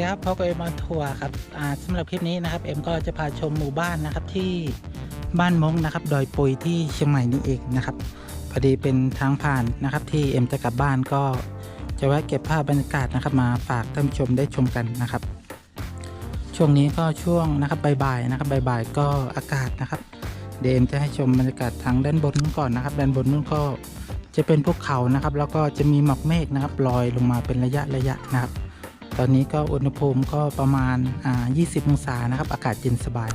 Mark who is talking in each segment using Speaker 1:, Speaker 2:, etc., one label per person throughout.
Speaker 1: ดีครับพบกับเอ็มออนทัวร์ครับอ่าสำหรับคลิปนี้นะครับเอ็มก็จะพาชมหมู่บ้านนะครับที่บ้านมงนะครับดอยปุยที่เชียงใหม่นี่เองนะครับพอดีเป็นทางผ่านนะครับที่เอ็มจะกลับบ้านก็จะแวะเก็บภาพบรรยากาศนะครับมาฝากท่านชมได้ชมกันนะครับ ช่วงนี้ก็ช่วงนะครับบ่ายๆนะครับบ่ายๆก็อากาศนะครับเดี๋ยวเอ็มจะให้ชมบรรยากาศทางด้านบนก่อนนะครับ ด้านบนนู้นก็จะเป็นภูเขานะครับ แล้วก็จะมีหมอกเมฆนะครับลอยลงมาเป็นระยะระยะนะครับ อนนี้ก็อุณหภูมิก็ประมาณอ่า20 องศานะครับ อากาศเย็นสบาย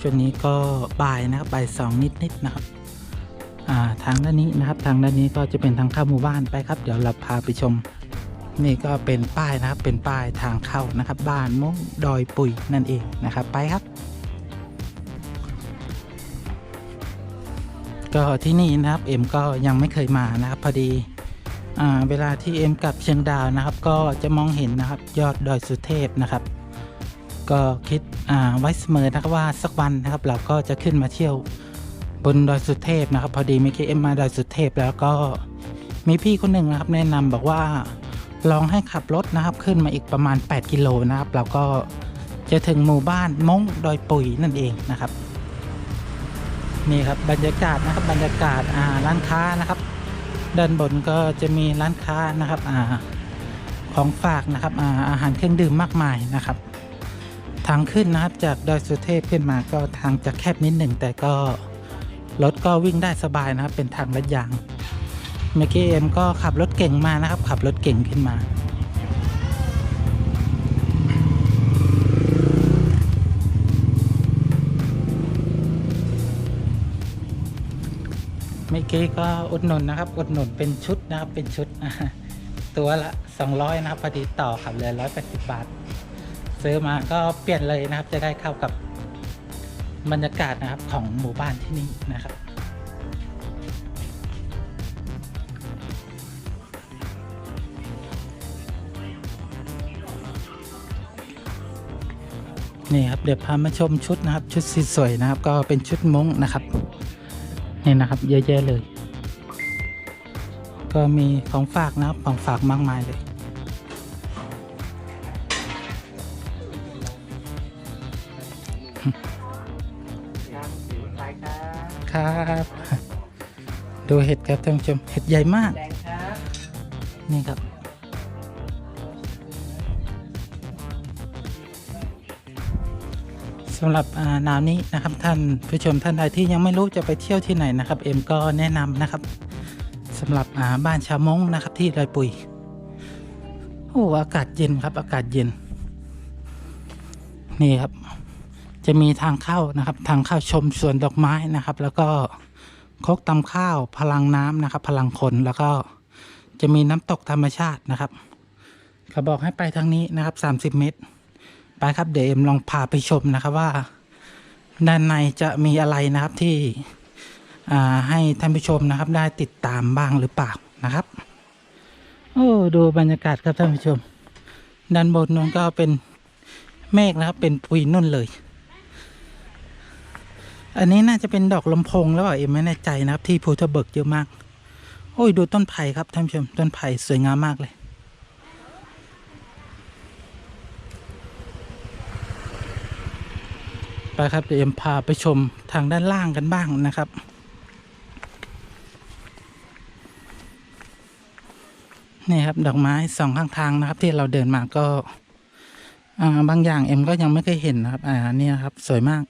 Speaker 1: ช่วงนี้ก็บ่ายนะครับบ่ายสองนิดๆนะครับอ่าทางด้านนี้นะครับทางด้านนี้ก็จะเป็นทางเข้าหมู่บ้านไปครับ เดี๋ยวเราพาไปชม นี่ก็เป็นป้ายนะครับเป็นป้ายทางเข้านะครับ บ้านมงดอยปุยนั่นเองนะครับ ไปครับ ก็ที่นี่นะครับเอ็มก็ยังไม่เคยมานะครับพอดี เวลาที่เอ็มกลับเชียงดาวนะครับ ก็จะมองเห็นนะครับยอดดอยสุเทพนะครับ ก็คิดไว้เสมอนะครับว่าสักวันนะครับ เราก็จะขึ้นมาเที่ยวบนดอยสุเทพนะครับ พอดีเมื่อกี้เอ็มมาดอยสุเทพแล้วก็มีพี่คนหนึ่งนะครับ แนะนำบอกว่าลองให้ขับรถนะครับ ขึ้นมาอีกประมาณ 8 กิโลนะครับเราก็จะถึงหมู่บ้านมงดอยปุยนั่นเองนะครับนี่ครับบรรยากาศนะครับบรรยากาศร้านค้านะครับ ด้านบนก็จะมีร้านค้านะครับอาของฝากนะครับอาอาหารเครื่องดื่มมากมายนะครับ ทางขึ้นนะครับจากดอยสุเทพขึ้นมาก็ทางจะแคบนิดหนึ่งแต่ก็รถก็วิ่งได้สบายนะครับเป็นทางลัดยางเมื่อกี้เอ็มก็ขับรถเก่งมานะครับ ขับรถเก่งขึ้นมา กี้ก็อุดหนุนนะครับ อุดหนุนเป็นชุดนะครับ เป็นชุด ตัวละ 200 นะครับพอดีต่อครับเหลือ180 บาท ซื้อมาก็เปลี่ยนเลยนะครับ จะได้เข้ากับบรรยากาศนะครับของหมู่บ้านที่นี่นะครับนี่ครับเดี๋ยวพามาชมชุดนะครับ ชุดสีสวยนะครับ ก็เป็นชุดมงนะครับ นี่นะครับเยอะแยะเลย ก็มีของฝากนะครับของฝากมากมายเลย ครับ ดูเห็ดครับท่านผู้ชมเห็ดใหญ่มาก
Speaker 2: แดงครับ
Speaker 1: นี่ครับ สำหรับนาวนี้นะครับท่านผู้ชมท่านใดที่ยังไม่รู้จะไปเที่ยวที่ไหนนะครับเอ็มก็แนะนำนะครับสำหรับบ้านชาวมงนะครับที่ดอยปุยโอ้อากาศเย็นครับ อากาศเย็น นี่ครับ จะมีทางเข้านะครับ ทางเข้าชมสวนดอกไม้นะครับ แล้วก็คกตำข้าวพลังน้ำนะครับ พลังคนแล้วก็จะมีน้ำตกธรรมชาตินะครับเขาบอกให้ไปทางนี้นะครับ 30 เมตร ไปครับเดี๋ยวเอ็มลองพาไปชมนะครับว่า ด้านในจะมีอะไรนะครับที่ให้ท่านผู้ชมนะครับ ได้ติดตามบ้างหรือเปล่านะครับ โอ้ดูบรรยากาศครับท่านผู้ชม ด้านบนนู้นก็เป็นเมฆนะครับ เป็นปุยนุ่นเลย อันนี้น่าจะเป็นดอกลำโพงแล้วเปล่าเอ็มไม่แน่ใจนะครับ ที่ภูทะเบิกเยอะมาก โอ้ยดูต้นไผ่ครับท่านผู้ชม ต้นไผ่สวยงามมากเลย ไปครับเดี๋ยวเอ็มพาไปชมทางด้านล่างกันบ้างนะครับ นี่ครับดอกไม้สองข้างทางนะครับ ที่เราเดินมาก็าบางอย่างเอ็มก็ยังไม่เคยเห็นนะครับ อ่าเนี่ยครับ สวยมาก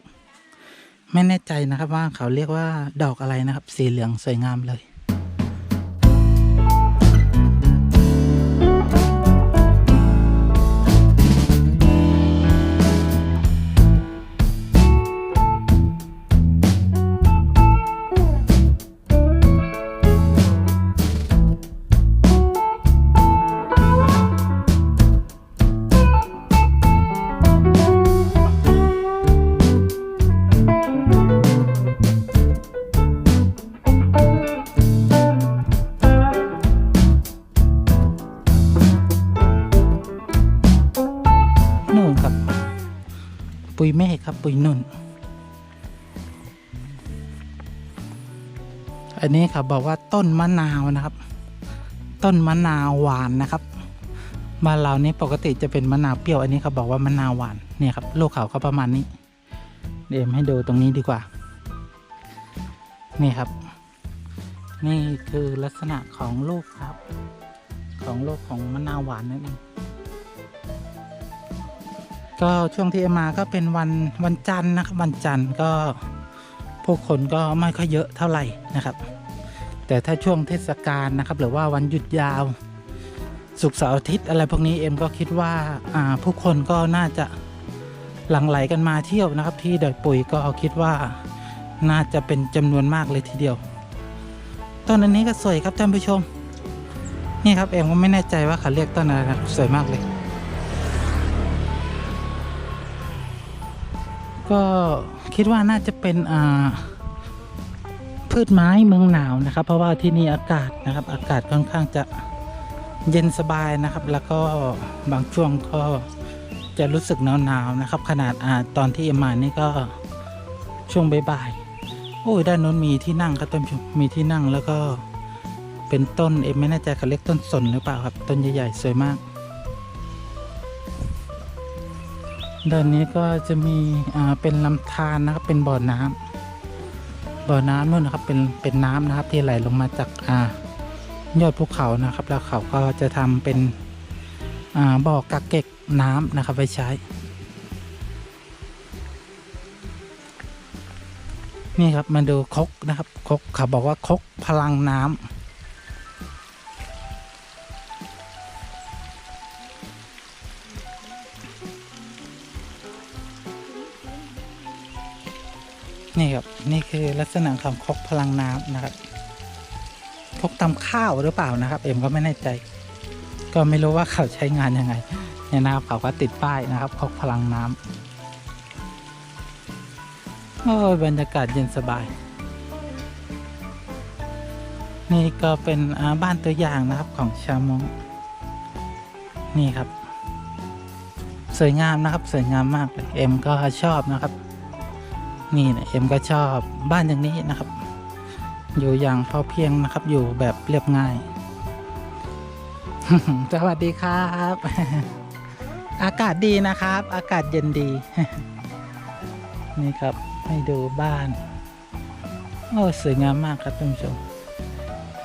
Speaker 1: ไม่แน่ใจนะครับว่าเขาเรียกว่าดอกอะไรนะครับ สีเหลืองสวยงามเลย ปุยเมฆครับปุยนุ่น อันนี้เขาบบอกว่าต้นมะนาวนะครับ ต้นมะนาวหวานนะครับบ้านเรานี่ปกติจะเป็นมะนาวเปรี้ยวอันนี้เขาบอกว่ามะนาวหวานเนี่ยครับลูกเขาก็ประมาณนี้ เดี๋ยวเอ็มให้ดูตรงนี้ดีกว่า นี่ครับ นี่คือลักษณะของลูกครับ ของลูกของมะนาวหวานนั่นเอง ก็ช่วงที่เอ็มมาก็เป็นวันวันจันทร์นะครับวันจันทร์ก็ผู้คนก็ไม่ค่อยเยอะเท่าไหร่นะครับ แต่ถ้าช่วงเทศกาลนะครับ หรือว่าวันหยุดยาวสุกเสาร์อาทิตย์อะไรพวกนี้เอ็มก็คิดว่าผู้คนก็น่าจะหลั่งไหลกันมาเที่ยวนะครับ ที่ดอยปุยก็คิดว่าน่าจะเป็นจำนวนมากเลยทีเดียวต้นอันนี้ก็สวยครับท่านผู้ชม นี่ครับเอ็มก็ไม่แน่ใจว่าเขาเรียกต้นอะไรนะสวยมากเลย ก็คิดว่าน่าจะเป็นอ่าพืชไม้เมืองหนาวนะครับ เพราะว่าที่นี่อากาศนะครับ อากาศค่อนข้างจะเย็นสบายนะครับ แล้วก็บางช่วงก็จะรู้สึกหนาวๆนะครับ ขนาดอาตอนที่เอ็มมานี่ก็ช่วงบ่ายๆโอ้ยด้านโน้นมีที่นั่งครับท่านผู้ชมมีที่นั่งแล้วก็เป็นต้นเอ็มไม่แน่ใจเขาเรียกต้นสนหรือเปล่าครับ ต้นใหญ่ๆสวยมาก ด้านนี้ก็จะมีอ่าเป็นลำธารนะครับ เป็นบ่อน้ำบ่อน้ำนู่นนะครับ เป็นเป็นน้ำนะครับ ที่ไหลลงมาจากอ่ายอดภูเขานะครับ แล้วเขาก็จะทำเป็นอ่าบ่อกักเก็บน้ำนะครับไว้ใช้ นี่ครับมาดูคกนะครับคกเขาบอกว่าคกพลังน้ำ นี่ครับนี่คือลักษณะของครกพลังน้ำนะครับครกตำข้าวหรือเปล่านะครับ เอ็มก็ไม่แน่ใจ ก็ไม่รู้ว่าเขาใช้งานยังไงเนี่ยนะครับเขาก็ติดป้ายนะครับครกพลังน้ำโอ้บรรยากาศเย็นสบาย นี่ก็เป็นบ้านตัวอย่างนะครับของชาวมงนี่ครับ สวยงามนะครับสวยงามมากเลยเอ็มก็ชอบนะครับ นี่นะเอ็มก็ชอบบ้านอย่างนี้นะครับ อยู่อย่างพอเพียงนะครับ อยู่แบบเรียบง่าย สวัสดีครับ อากาศดีนะครับ อากาศเย็นดี นี่ครับให้ดูบ้าน โอ้สวยงามมากครับท่านผู้ชม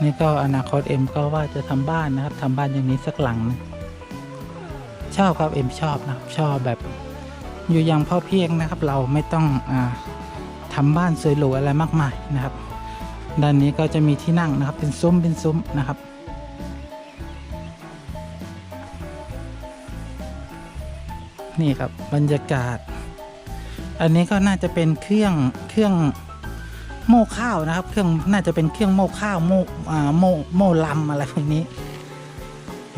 Speaker 1: นี่ก็อนาคตเอ็มก็ว่าจะทำบ้านนะครับทำบ้านอย่างนี้สักหลังนึงชอบครับเอ็มชอบนะครับชอบแบบอยู่อย่างพอเพียงนะครับ เราไม่ต้องอา ทำบ้านสวยหรูอะไรมากมายนะครับ ด้านนี้ก็จะมีที่นั่งนะครับ เป็นซุ้มเป็นซุ้มนะครับ นี่ครับบรรยากาศ อันนี้ก็น่าจะเป็นเครื่องเครื่องโม่ข้าวนะครับ เครื่องน่าจะเป็นเครื่องโม่ข้าวโม่อ่าโม่โม่ลำอะไรพวกนี้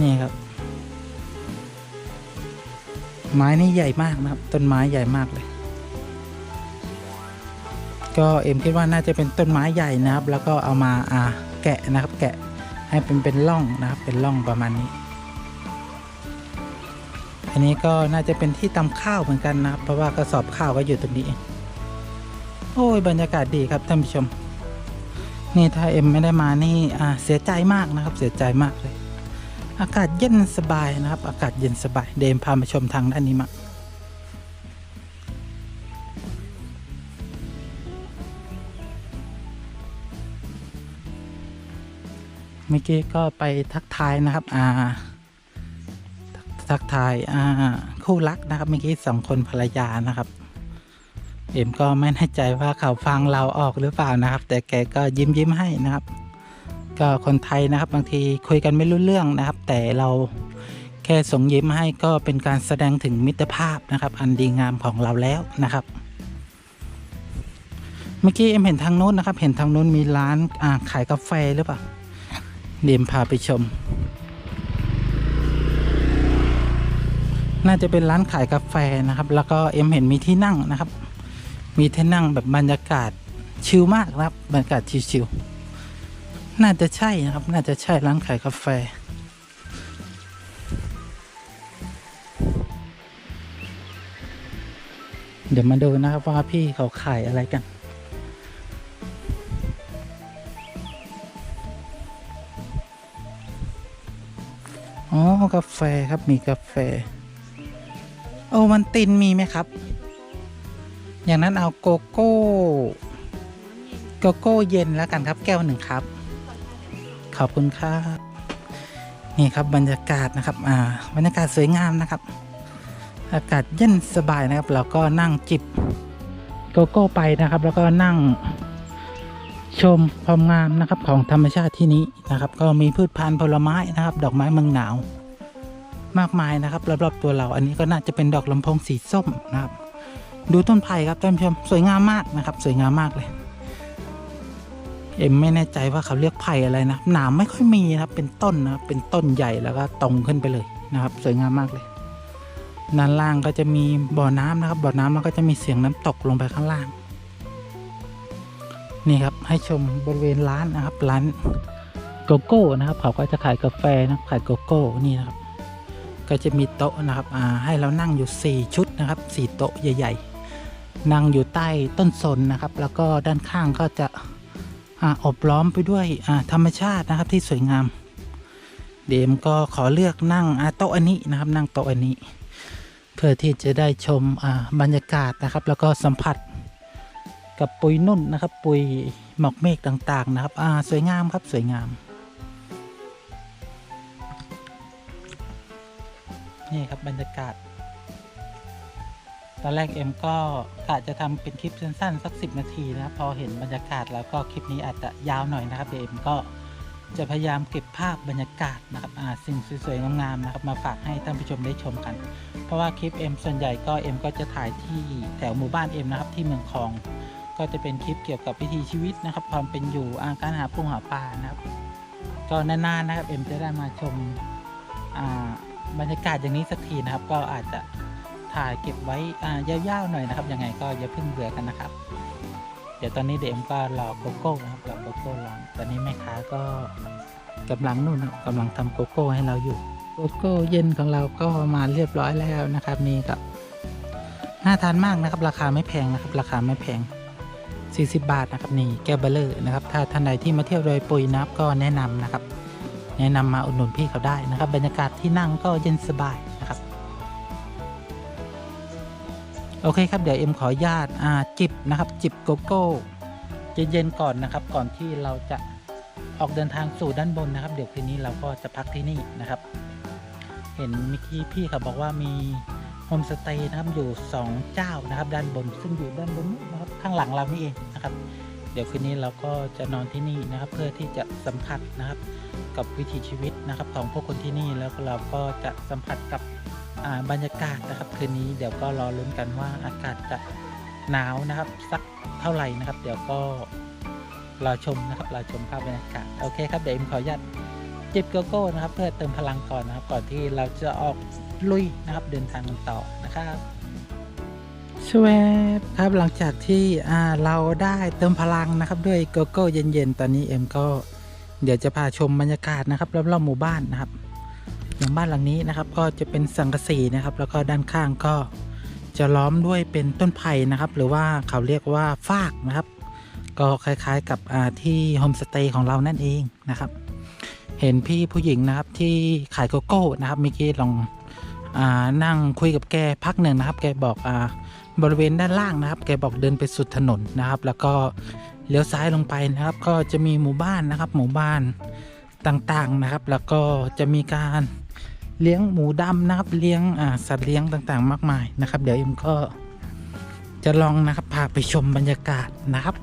Speaker 1: นี่ครับ ไม้นี่ใหญ่มากนะครับ ต้นไม้ใหญ่มากเลย ก็เอ็มคิดว่าน่าจะเป็นต้นไม้ใหญ่นะครับ แล้วก็เอามาอ่าแกะนะครับ แกะให้เป็นเป็นร่องนะครับ เป็นร่องประมาณนี้ อันนี้ก็น่าจะเป็นที่ตำข้าวเหมือนกันนะครับ เพราะว่ากระสอบข้าวก็อยู่ตรงนี้ โอ้ยบรรยากาศดีครับท่านผู้ชม นี่ถ้าเอ็มไม่ได้มานี่อ่าเสียใจมากนะครับ เสียใจมากเลย อากาศเย็นสบายนะครับ อากาศเย็นสบาย เดมพามาชมทางด้านนี้มา มื่อกี้ก็ไปทักทายนะครับ อ่า ทักทาย อ่า คู่รักนะครับ เมื่อกี้สองคนภรรยานะครับ เอ็มก็ไม่แน่ใจว่าเขาฟังเราออกหรือเปล่านะครับ แต่แกก็ยิ้มยิ้มให้นะครับ ก็คนไทยนะครับ บางทีคุยกันไม่รู้เรื่องนะครับ แต่เราแค่ส่งยิ้มให้ก็เป็นการแสดงถึงมิตรภาพนะครับ อันดีงามของเราแล้วนะครับ เมื่อกี้เอ็มเห็นทางโน้นนะครับ เห็นทางโน้นมีร้านอ่าขายกาแฟหรือเปล่า เดี๋ยวเอ็มพาไปชม น่าจะเป็นร้านขายกาแฟนะครับ แล้วก็เอ็มเห็นมีที่นั่งนะครับ มีที่นั่งแบบบรรยากาศชิลมากนะครับ บรรยากาศชิลๆน่าจะใช่นะครับ น่าจะใช่ร้านขายกาแฟเดี๋ยวมาดูนะครับว่าพี่เขาขายอะไรกัน แฟครับมีกาแฟ โอมันตินมีไหมครับ อย่างนั้นเอาโกโก้โกโก้เย็นแล้วกันครับแก้วหนึ่งครับ ขอบคุณครับนี่ครับบรรยากาศนะครับอ่าบรรยากาศสวยงามนะครับ อากาศเย็นสบายนะครับ เราก็นั่งจิบโกโก้ไปนะครับ แล้วก็นั่งชมความงามนะครับของธรรมชาติที่นี้นะครับ ก็มีพืชพันธุ์ผลไม้นะครับ ดอกไม้เมืองหนาว มากมายนะครับรอบๆตัวเราอันนี้ก็น่าจะเป็นดอกลำโพงสีส้มนะครับ ดูต้นไผ่ครับท่านผู้ชมสวยงามมากนะครับ สวยงามมากเลย เอ็มไม่แน่ใจว่าเขาเรียกไผ่อะไรนะหนามไม่ค่อยมีนะครับ เป็นต้นนะครับเป็นต้นใหญ่แล้วก็ตรงขึ้นไปเลยนะครับ สวยงามมากเลยด้านล่างก็จะมีบ่อน้ำนะครับ บ่อน้ำมันก็จะมีเสียงน้ำตกลงไปข้างล่าง นี่ครับให้ชมบริเวณร้านนะครับร้านโกโก้นะครับเขาก็จะขายกาแฟนะขายโกโก้นี่นะครับ ก็จะมีโต๊ะนะครับให้เรานั่งอยู่ 4 ชุดนะครับ 4 โต๊ะใหญ่ ๆ นั่งอยู่ใต้ต้นสนนะครับ แล้วก็ด้านข้างก็จะอบล้อมไปด้วยธรรมชาตินะครับที่สวยงาม เดมก็ขอเลือกนั่งโต๊ะอันนี้นะครับ นั่งโต๊ะอันนี้ เพื่อที่จะได้ชมบรรยากาศนะครับ แล้วก็สัมผัสกับปุยนุ่นนะครับ ปุยหมอกเมฆต่างๆนะครับสวยงามครับสวยงาม นี่ครับบรรยากาศ ตอนแรกเอ็มก็กะจะทำเป็นคลิปสั้นๆสัก 10 นาทีนะพอเห็นบรรยากาศแล้วก็คลิปนี้อาจจะยาวหน่อยนะครับเดี๋ยวเอ็มก็จะพยายามเก็บภาพบรรยากาศนะครับสิ่งสวยๆงามๆนะครับมาฝากให้ท่านผู้ชมได้ชมกัน เพราะว่าคลิปเอ็มส่วนใหญ่ก็เอ็มก็จะถ่ายที่แถวหมู่บ้านเอ็มนะครับที่เมืองคลอง ก็จะเป็นคลิปเกี่ยวกับวิถีชีวิตนะครับ ความเป็นอยู่อาการหาปูหาปลานะครับก็นานๆนะครับเอ็มจะได้มาชมอ่า บรรยากาศอย่างนี้สักทีนะครับ ก็อาจจะถ่ายเก็บไว้ยาวๆหน่อยนะครับ ยังไงก็อย่าเพิ่งเบื่อกันนะครับ เดี๋ยวตอนนี้เดมก็รอโกโก้นะครับรอโกโก้ร้อนตอนนี้แม่ค้าก็กำลังนู่นนะครับกำลังทำโกโก้ให้เราอยู่โกโก้เย็นของเราก็มาเรียบร้อยแล้วนะครับนี่กับน่าทานมากนะครับ ราคาไม่แพงนะครับ ราคาไม่แพง 40 บาทนะครับนี่แก้วเบลเลอร์นะครับ ถ้าท่านใดที่มาเที่ยวโดยปุยนะครับก็แนะนำนะครับ แนะนำมาอุดหนุนพี่เขาได้นะครับ บรรยากาศที่นั่งก็เย็นสบายนะครับ โอเคครับเดี๋ยวเอ็มขออนุญาตจิบนะครับ จิบโกโก้เย็นๆก่อนนะครับ ก่อนที่เราจะออกเดินทางสู่ด้านบนนะครับ เดี๋ยวคืนนี้เราก็จะพักที่นี่นะครับ เห็นเมื่อกี้พี่เขาบอกว่ามีโฮมสเตย์นะครับอยู่ 2 เจ้านะครับ ด้านบนซึ่งอยู่ด้านบนนู้นนะครับ ข้างหลังเรานี่เองนะครับ เดี๋ยวคืนนี้เราก็จะนอนที่นี่นะครับ เพื่อที่จะสัมผัสนะครับ กับวิถีชีวิตนะครับ ของพวกคนที่นี่แล้วเราก็จะสัมผัสกับบรรยากาศนะครับ คืนนี้เดี๋ยวก็รอลุ้นกันว่าอากาศจะหนาวนะครับ สักเท่าไหร่นะครับ เดี๋ยวก็รอชมนะครับรอชมภาพบรรยากาศโอเคครับเดี๋ยวเอ็มขออนุญาตจิบโกโก้นะครับ เพื่อเติมพลังก่อนนะครับ ก่อนที่เราจะออกลุยนะครับ เดินทางกันต่อนะครับ ชวบครับหลังจากที่เราได้เติมพลังนะครับ ด้วยโกโก้เย็นๆ ตอนนี้เอ็มก็เดี๋ยวจะพาชมบรรยากาศนะครับรอบๆหมู่บ้านนะครับอย่างบ้านหลังนี้นะครับ ก็จะเป็นสังกะสีนะครับ แล้วก็ด้านข้างก็จะล้อมด้วยเป็นต้นไผ่นะครับ หรือว่าเขาเรียกว่าฟากนะครับ ก็คล้ายๆกับที่โฮมสเตย์ของเรานั่นเองนะครับ เห็นพี่ผู้หญิงนะครับที่ขายโกโก้นะครับเมื่อกี้ลองอนั่งคุยกับแกพักหนึ่งนะครับ แกบอกอ่า บริเวณด้านล่างนะครับ แกบอกเดินไปสุดถนนนะครับ แล้วก็เลี้ยวซ้ายลงไปนะครับ ก็จะมีหมู่บ้านนะครับ หมู่บ้านต่างๆนะครับ แล้วก็จะมีการเลี้ยงหมูดำนะครับ เลี้ยงสัตว์เลี้ยงต่างๆ มากมายนะครับ เดี๋ยวเอ็มก็จะลองนะครับพาไปชมบรรยากาศนะครับ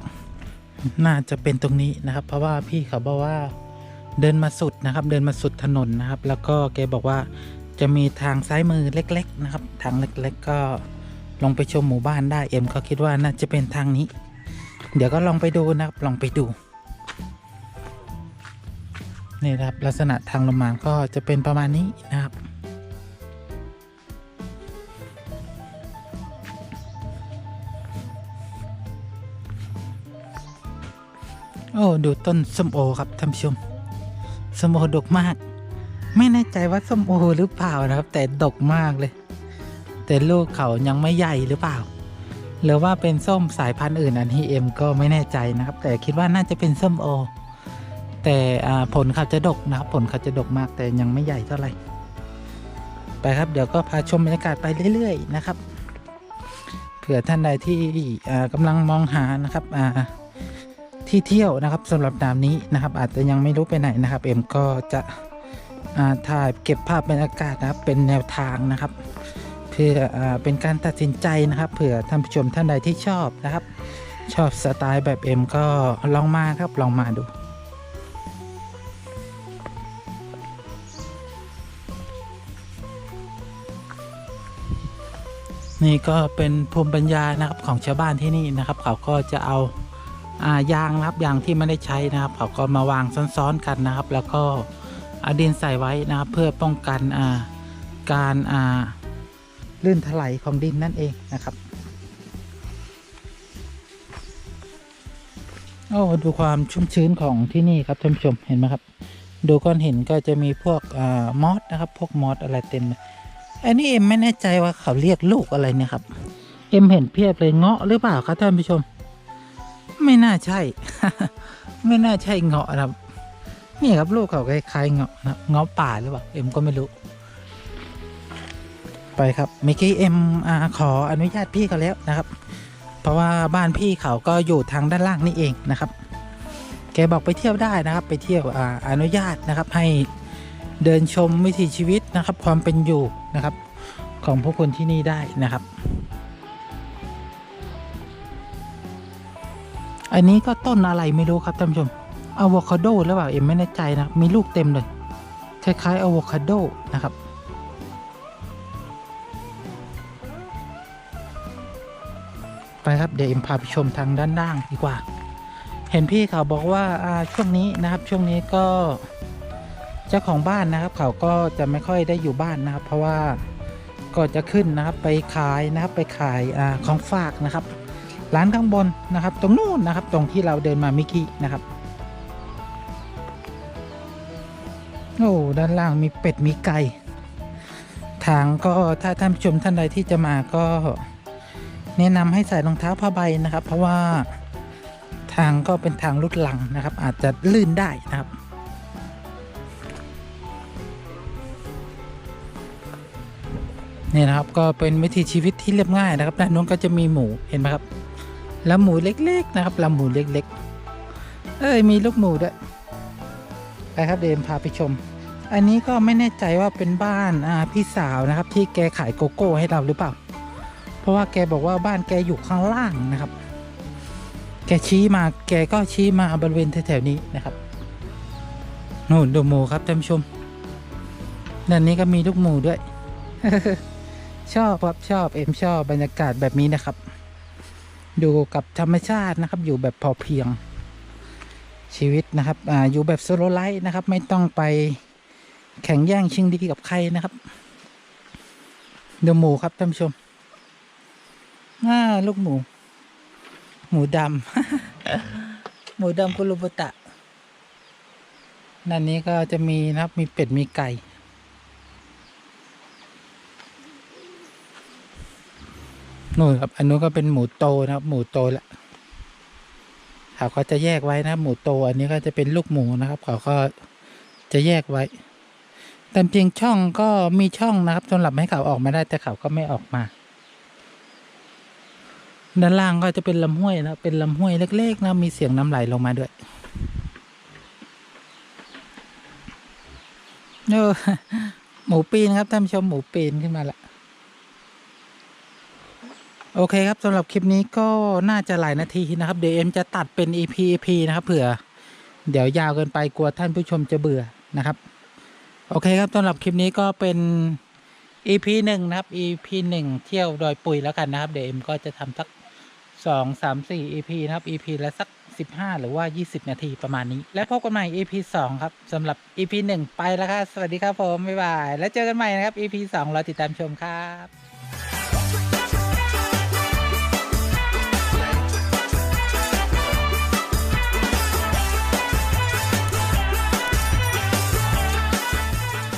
Speaker 1: น่าจะเป็นตรงนี้นะครับ เพราะว่าพี่เขาบอกว่าเดินมาสุดนะครับ เดินมาสุดถนนนะครับ แล้วก็แกบอกว่าจะมีทางซ้ายมือเล็ก ๆ นะครับ ทางเล็ก ๆ ก็ ลงไปชมหมู่บ้านได้เอ็มก็คิดว่าน่าจะเป็นทางนี้ เดี๋ยวก็ลองไปดูนะครับลองไปดูนี่ครับลักษณะทางลงมาก็จะเป็นประมาณนี้นะครับ โอ้ดูต้นส้มโอครับท่านผู้ชมส้มโอดกมาก ไม่แน่ใจว่าส้มโอหรือเปล่านะครับ แต่ดกมากเลย แต่ลูกเขายังไม่ใหญ่หรือเปล่า หรือว่าเป็นส้มสายพันธุ์อื่นอันที่เอ็มก็ไม่แน่ใจนะครับ แต่คิดว่าน่าจะเป็นส้มโอ แต่ผลเขาจะดกนะครับ ผลเขาจะดกมากแต่ยังไม่ใหญ่เท่าไหร่ ไปครับเดี๋ยวก็พาชมบรรยากาศไปเรื่อย ๆ นะครับ เผื่อท่านใดที่อ่ากำลังมองหานะครับที่เที่ยวนะครับสำหรับดามนี้นะครับ อาจจะยังไม่รู้ไปไหนนะครับเอ็มก็จะถ่ายเก็บภาพบรรยากาศนะครับเป็นแนวทางนะครับ เพื่ออเป็นการตัดสินใจนะครับเผื่อท่านผู้ชมท่านใดที่ชอบนะครับ ชอบสไตล์แบบเอ็มก็ลองมาครับลองมาดูนี่ก็เป็นภูมิปัญญานะครับของชาวบ้านที่นี่นะครับ เขาก็จะเอาอายางนะครับยางที่ไม่ได้ใช้นะครับ เขาก็มาวางซ้อนๆกันนะครับ แล้วก็อดินใส่ไว้นะครับ เพื่อป้องกันาการอ่า ลื่นถลายของดินนั่นเองนะครับโอ้ดูความชุ่มชื้นของที่นี่ครับท่านผู้ชมเห็นไหมครับ ดูก้อนหินก็จะมีพวกอ่ามอสนะครับ พวกมอสอะไรเต็มเลยอันนี้เอ็มไม่แน่ใจว่าเขาเรียกลูกอะไรเนี่ยครับเอ็มเห็นเพียบเลยเงาะหรือเปล่าครับท่านผู้ชม ไม่น่าใช่ ไม่น่าใช่เงาะนะครับนี่ครับลูกเขาคล้ายๆเงาะนะเงาะป่าหรือเปล่าเอ็มก็ไม่รู้ ไปครับเมื่อกี้เอ็มอาขออนุญาตพี่เขาแล้วนะครับ เพราะว่าบ้านพี่เขาก็อยู่ทางด้านล่างนี่เองนะครับ แกบอกไปเที่ยวได้นะครับ ไปเที่ยวออนุญาตนะครับ ให้เดินชมวิถีชีวิตนะครับ ความเป็นอยู่นะครับ ของพวกคนที่นี่ได้นะครับ อันนี้ก็ต้นอะไรไม่รู้ครับท่านผู้ชมอะโวคาโดหรือเปล่าเอ็มไม่แน่ใจนะมีลูกเต็มเลยคล้ายๆอะโวคาโดนะครับ ครับเดี๋ยวเอ็มพาไปชมทางด้านล่างดีกว่า เห็นพี่เขาบอกว่าช่วงนี้นะครับช่วงนี้ก็เจ้าของบ้านนะครับเขาก็จะไม่ค่อยได้อยู่บ้านนะครับ เพราะว่าก็จะขึ้นนะครับไปขายนะครับไปขายอของฝากนะครับ ร้านข้างบนนะครับ ตรงนู้นนะครับ ตรงที่เราเดินมาเมื่อกี้นะครับโอ้ด้านล่างมีเป็ดมีไก่ทางก็ถ้าท่านผู้ชมท่านใดที่จะมาก็ แนะนำให้ใส่รองเท้าผ้าใบนะครับ เพราะว่าทางก็เป็นทางลุดลังนะครับ อาจจะลื่นได้นะครับ นี่นะครับก็เป็นวิถีชีวิตที่เรียบง่ายนะครับด้านนู้นก็จะมีหมูเห็นไหมครับแล้วหมูเล็ก ๆ นะครับลำหมูเล็ก ๆ เอ้ยมีลูกหมูด้วยไปครับเดมพาไปชม อันนี้ก็ไม่แน่ใจว่าเป็นบ้านพี่สาวนะครับ ที่แกขายโกโก้ให้เราหรือเปล่า เพราะว่าแกบอกว่าบ้านแกอยู่ข้างล่างนะครับ แกชี้มาแกก็ชี้มาบริเวณแถวๆนี้นะครับนู่นดูหมูครับท่านผู้ชมด้านนี้ก็มีลูกหมูด้วย ชอบครับชอบเอ็มชอบบรรยากาศแบบนี้นะครับดูกับธรรมชาตินะครับ อยู่แบบพอเพียง ชีวิตนะครับอ่าอยู่แบบโซโลไลท์นะครับ ไม่ต้องไปแข่งแย่งชิงดีกับใครนะครับดูหมูครับท่านผู้ชม อ่าลูกหมู หมูดำ หมูดำกุลุบุตะนั่นนี้ก็จะมีนะครับ มีเป็ด มีไก่ นู่นครับ อันนู้นก็เป็นหมูโตนะครับ หมูโตละเขาก็จะแยกไว้นะครับหมูโต อันนี้ก็จะเป็นลูกหมูนะครับ เขาก็จะแยกไว้แต่เพียงช่องก็มีช่องนะครับสำหรับให้เขาออกมาได้แต่เขาก็ไม่ออกมา ด้านล่างก็จะเป็นลำห้วยนะเป็นลำห้วยเล็กๆนะมีเสียงน้ำไหลลงมาด้วยเออหมูปีนครับท่านผู้ชมหมูปีนขึ้นมาละโอเคครับสำหรับคลิปนี้ก็น่าจะหลายนาทีนะครับเดี๋ยวเอ็มจะตัดเป็น EP EP นะครับเผื่อ เดี๋ยวยาวเกินไปกลัวท่านผู้ชมจะเบื่อนะครับ โอเคครับสำหรับคลิปนี้ก็เป็น EP หนึ่งนะครับ EP หนึ่งเที่ยวดอยปุยแล้วกันนะครับเดี๋ยวเอ็มก็จะทำสัก สองสามสี่ EP นะครับ EP ละสักสิบห้าหรือว่ายี่สิบนาทีประมาณนี้ แล้วพบกันใหม่ EP สองครับสำหรับ EP หนึ่งไปแล้วครับ สวัสดีครับผม บ๊ายบาย แล้วเจอกันใหม่นะครับ EP สองรอติดตามชมครับ